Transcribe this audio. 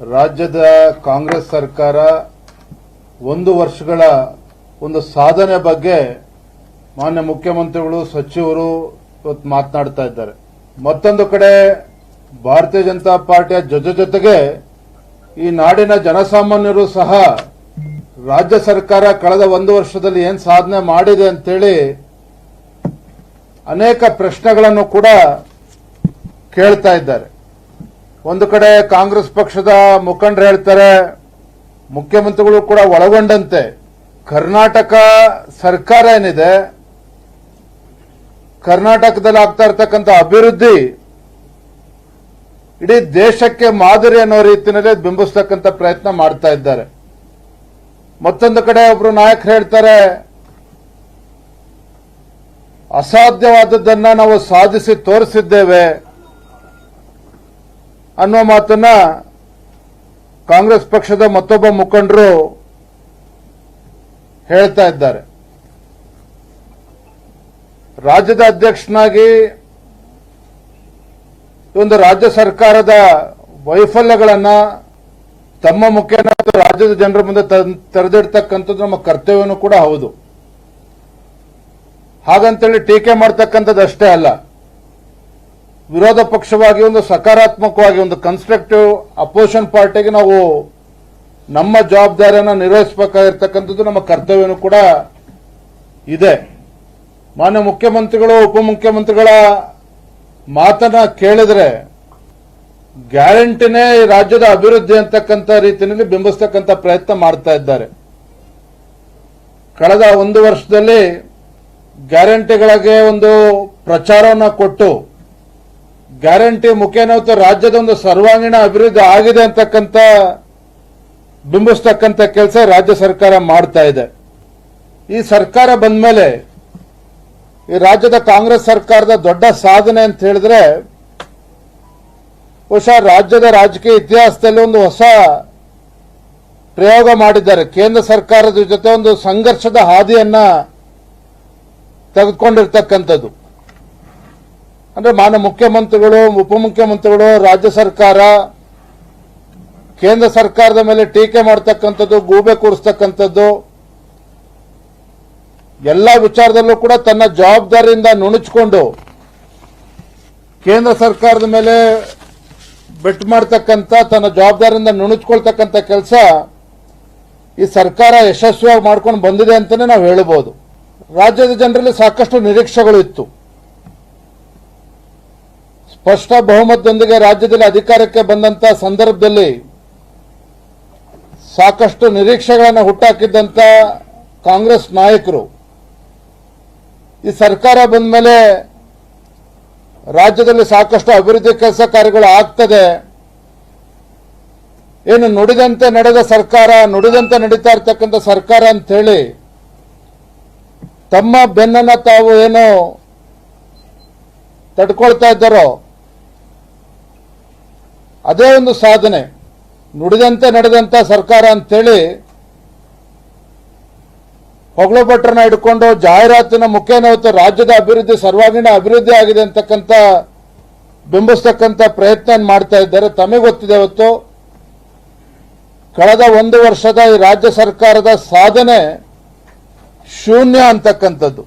ರಾಜ್ಯದ ಕಾಂಗ್ರೆಸ್ ಸರ್ಕಾರ ಒಂದು ವರ್ಷಗಳ ಒಂದು ಸಾಧನೆ ಬಗ್ಗೆ ಮಾನ್ಯ ಮುಖ್ಯಮಂತ್ರಿಗಳು, ಸಚಿವರು ಇವತ್ತು ಮಾತನಾಡ್ತಾ ಇದ್ದಾರೆ. ಮತ್ತೊಂದು ಕಡೆ ಭಾರತೀಯ ಜನತಾ ಪಾರ್ಟಿಯ ಜೊತೆ ಜೊತೆಗೆ ಈ ನಾಡಿನ ಜನಸಾಮಾನ್ಯರು ಸಹ ರಾಜ್ಯ ಸರ್ಕಾರ ಕಳೆದ ಒಂದು ವರ್ಷದಲ್ಲಿ ಏನ್ ಸಾಧನೆ ಮಾಡಿದೆ ಅಂತೇಳಿ ಅನೇಕ ಪ್ರಶ್ನೆಗಳನ್ನು ಕೂಡ ಕೇಳ್ತಾ ಇದ್ದಾರೆ. ಒಂದು ಕಡೆ ಕಾಂಗ್ರೆಸ್ ಪಕ್ಷದ ಮುಖಂಡರು ಹೇಳ್ತಾರೆ, ಮುಖ್ಯಮಂತ್ರಿಗಳು ಕೂಡ ಒಳಗೊಂಡಂತೆ. ಕರ್ನಾಟಕ ಸರ್ಕಾರ ಏನಿದೆ, ಕರ್ನಾಟಕದಲ್ಲಿ ಆಗ್ತಾ ಇರ್ತಕ್ಕಂಥ ಅಭಿವೃದ್ಧಿ, ಇಡೀ ದೇಶಕ್ಕೆ ಮಾದರಿ ಅನ್ನೋ ರೀತಿಯಲ್ಲಿ ಬಿಂಬಿಸ್ತಕ್ಕಂಥ ಪ್ರಯತ್ನ ಮಾಡ್ತಾ ಇದ್ದಾರೆ. ಮತ್ತೊಂದು ಕಡೆ ಒಬ್ರು ನಾಯಕರು ಹೇಳ್ತಾರೆ, ಅಸಾಧ್ಯವಾದದ್ದನ್ನ ನಾವು ಸಾಧಿಸಿ ತೋರಿಸಿದ್ದೇವೆ. ಅನ್ನುವ ಮಾತನ್ನ ಕಾಂಗ್ರೆಸ್ ಪಕ್ಷದ ಮತ್ತೊಬ್ಬ ಮುಖಂಡರು ಹೇಳ್ತಾ ಇದ್ದಾರೆ. ರಾಜ್ಯದ ಅಧ್ಯಕ್ಷನಾಗಿ ಒಂದು ರಾಜ್ಯ ಸರ್ಕಾರದ ವೈಫಲ್ಯಗಳನ್ನ ತಮ್ಮ ಮುಖೇನ ರಾಜ್ಯದ ಜನರ ಮುಂದೆ ತೆರೆದಿಡ್ತಕ್ಕಂಥದ್ದು ನಮ್ಮ ಕರ್ತವ್ಯನೂ ಕೂಡ ಹೌದು. ಹಾಗಂತೇಳಿ ಟೀಕೆ ಮಾಡ್ತಕ್ಕಂಥದ್ದು ಅಷ್ಟೇ ಅಲ್ಲ. ವಿರೋಧ ಪಕ್ಷವಾಗಿ ಒಂದು ಸಕಾರಾತ್ಮಕವಾಗಿ ಒಂದು ಕನ್ಸ್ಟ್ರಕ್ಟಿವ್ ಅಪೋಸಿಷನ್ ಪಾರ್ಟಿಗೆ ನಾವು ನಮ್ಮ ಜವಾಬ್ದಾರಿಯನ್ನು ನಿರ್ವಹಿಸಬೇಕಾಗಿರ್ತಕ್ಕಂಥದ್ದು ನಮ್ಮ ಕರ್ತವ್ಯನೂ ಕೂಡ ಇದೆ. ಮಾನ್ಯ ಮುಖ್ಯಮಂತ್ರಿಗಳು, ಉಪಮುಖ್ಯಮಂತ್ರಿಗಳ ಮಾತನ್ನ ಕೇಳಿದ್ರೆ ಗ್ಯಾರಂಟಿನೇ ರಾಜ್ಯದ ಅಭಿವೃದ್ಧಿ ಅಂತಕ್ಕಂಥ ರೀತಿಯಲ್ಲಿ ಬಿಂಬಿಸ್ತಕ್ಕಂಥ ಪ್ರಯತ್ನ ಮಾಡ್ತಾ ಇದ್ದಾರೆ. ಕಳೆದ ಒಂದು ವರ್ಷದಲ್ಲಿ ಗ್ಯಾರಂಟಿಗಳಿಗೆ ಒಂದು ಪ್ರಚಾರವನ್ನು ಕೊಟ್ಟು ಗ್ಯಾರಂಟಿ ಮುಖೇನ ರಾಜ್ಯದ ಒಂದು ಸರ್ವಾಂಗೀಣ ಅಭಿವೃದ್ಧಿ ಆಗಿದೆ ಅಂತಕ್ಕಂಥ, ಬಿಂಬಿಸ್ತಕ್ಕಂಥ ಕೆಲಸ ರಾಜ್ಯ ಸರ್ಕಾರ ಮಾಡ್ತಾ ಇದೆ. ಈ ಸರ್ಕಾರ ಬಂದ ಮೇಲೆ ಈ ರಾಜ್ಯದ ಕಾಂಗ್ರೆಸ್ ಸರ್ಕಾರದ ದೊಡ್ಡ ಸಾಧನೆ ಅಂತ ಹೇಳಿದ್ರೆ, ಬಹುಶಃ ರಾಜ್ಯದ ರಾಜಕೀಯ ಇತಿಹಾಸದಲ್ಲಿ ಒಂದು ಹೊಸ ಪ್ರಯೋಗ ಮಾಡಿದ್ದಾರೆ. ಕೇಂದ್ರ ಸರ್ಕಾರದ ಜೊತೆ ಒಂದು ಸಂಘರ್ಷದ ಹಾದಿಯನ್ನ ತೆಗೆದುಕೊಂಡಿರ್ತಕ್ಕಂಥದ್ದು. ಅಂದ್ರೆ ಮಾನ್ಯ ಮುಖ್ಯಮಂತ್ರಿಗಳು, ಉಪಮುಖ್ಯಮಂತ್ರಿಗಳು, ರಾಜ್ಯ ಸರ್ಕಾರ, ಕೇಂದ್ರ ಸರ್ಕಾರದ ಮೇಲೆ ಟೀಕೆ ಮಾಡ್ತಕ್ಕಂಥದ್ದು, ಗೂಬೆ ಕೂರಿಸ್ತಕ್ಕಂಥದ್ದು, ಎಲ್ಲ ವಿಚಾರದಲ್ಲೂ ಕೂಡ ತನ್ನ ಜವಾಬ್ದಾರಿಯಿಂದ ನುಣುಚಿಕೊಂಡು ಕೇಂದ್ರ ಸರ್ಕಾರದ ಮೇಲೆ ಬೆಟ್ ಮಾಡ್ತಕ್ಕಂಥ, ತನ್ನ ಜವಾಬ್ದಾರಿಯಿಂದ ನುಣುಚ್ಕೊಳ್ತಕ್ಕಂಥ ಕೆಲಸ ಈ ಸರ್ಕಾರ ಯಶಸ್ವಿಯಾಗಿ ಮಾಡ್ಕೊಂಡು ಬಂದಿದೆ ಅಂತಲೇ ನಾವು ಹೇಳಬಹುದು ರಾಜ್ಯದ ಜನರಲ್ಲಿ ಸಾಕಷ್ಟು ನಿರೀಕ್ಷೆಗಳು ಇತ್ತು. ಸ್ಪಷ್ಟ ಬಹುಮತದೊಂದಿಗೆ ರಾಜ್ಯದಲ್ಲಿ ಅಧಿಕಾರಕ್ಕೆ ಬಂದಂತ ಸಂದರ್ಭದಲ್ಲಿ ಸಾಕಷ್ಟು ನಿರೀಕ್ಷೆಗಳನ್ನು ಹುಟ್ಟಾಕಿದ್ದಂತ ಕಾಂಗ್ರೆಸ್ ನಾಯಕರು. ಈ ಸರ್ಕಾರ ಬಂದ ಮೇಲೆ ರಾಜ್ಯದಲ್ಲಿ ಸಾಕಷ್ಟು ಅಭಿವೃದ್ಧಿ ಕೆಲಸ ಕಾರ್ಯಗಳು ಆಗ್ತದೆ. ಏನು ನುಡಿದಂತೆ ನಡೆದ ಸರ್ಕಾರ, ನುಡಿದಂತೆ ನಡೀತಾ ಇರ್ತಕ್ಕಂಥ ಸರ್ಕಾರ ಅಂತ ಹೇಳಿ ತಮ್ಮ ಬೆನ್ನನ್ನು ತಾವು ಏನು ತಡ್ಕೊಳ್ತಾ ಇದ್ದಾರೋ ಅದೇ ಒಂದು ಸಾಧನೆ. ನುಡಿದಂತೆ ನಡೆದಂತ ಸರ್ಕಾರ ಅಂತೇಳಿ ಹೊಗಳು ಭಟ್ರನ್ನ ಹಿಡ್ಕೊಂಡು ಜಾಹೀರಾತಿನ ಮುಖೇನ ರಾಜ್ಯದ ಅಭಿವೃದ್ಧಿ ಸರ್ವಾಂಗೀಣ ಅಭಿವೃದ್ಧಿ ಆಗಿದೆ ಅಂತಕ್ಕಂಥ ಬಿಂಬಿಸ್ತಕ್ಕಂಥ ಪ್ರಯತ್ನ ಮಾಡ್ತಾ ಇದ್ದಾರೆ. ತಮಗೆ ಗೊತ್ತಿದೆ ಇವತ್ತು ಕಳೆದ ಒಂದು ವರ್ಷದ ಈ ರಾಜ್ಯ ಸರ್ಕಾರದ ಸಾಧನೆ ಶೂನ್ಯ ಅಂತಕ್ಕಂಥದ್ದು.